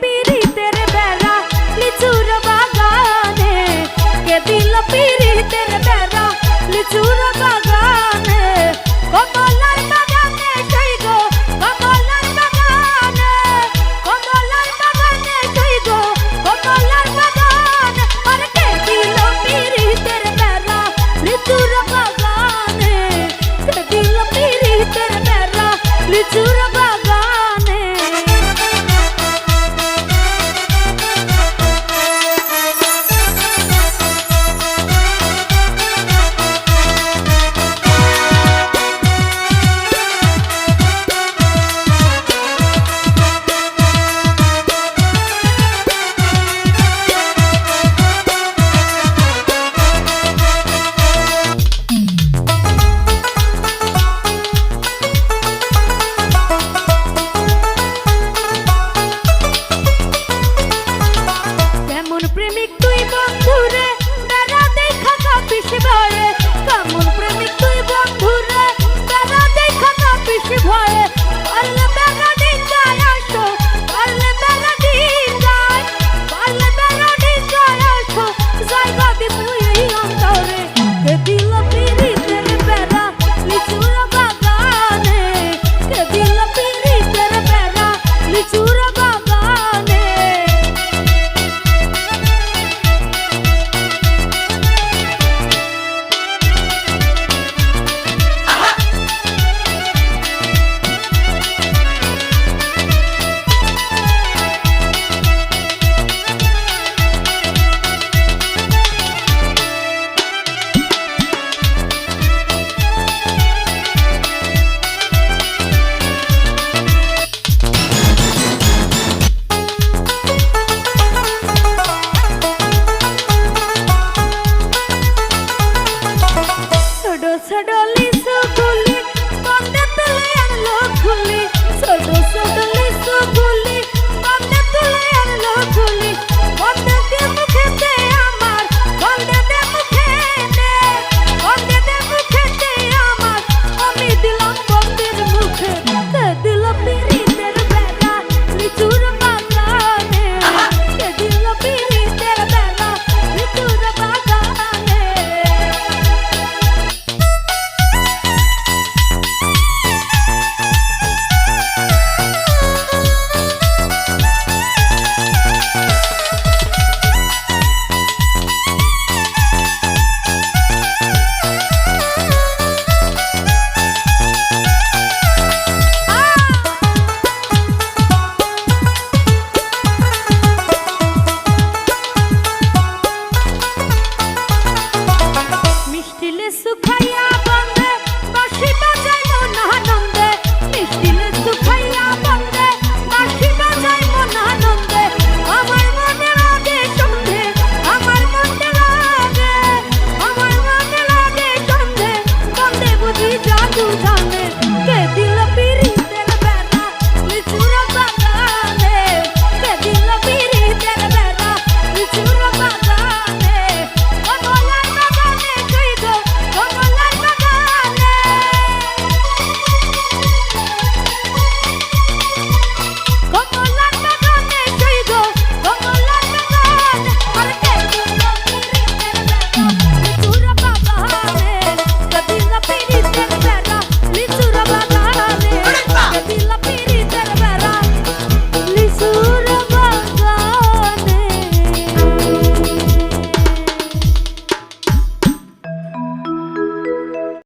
পিরিতের বেড়া লিচুর বাগানে। কে দিল পিরিতের বেড়া লিচুর বাগানে বাগানে?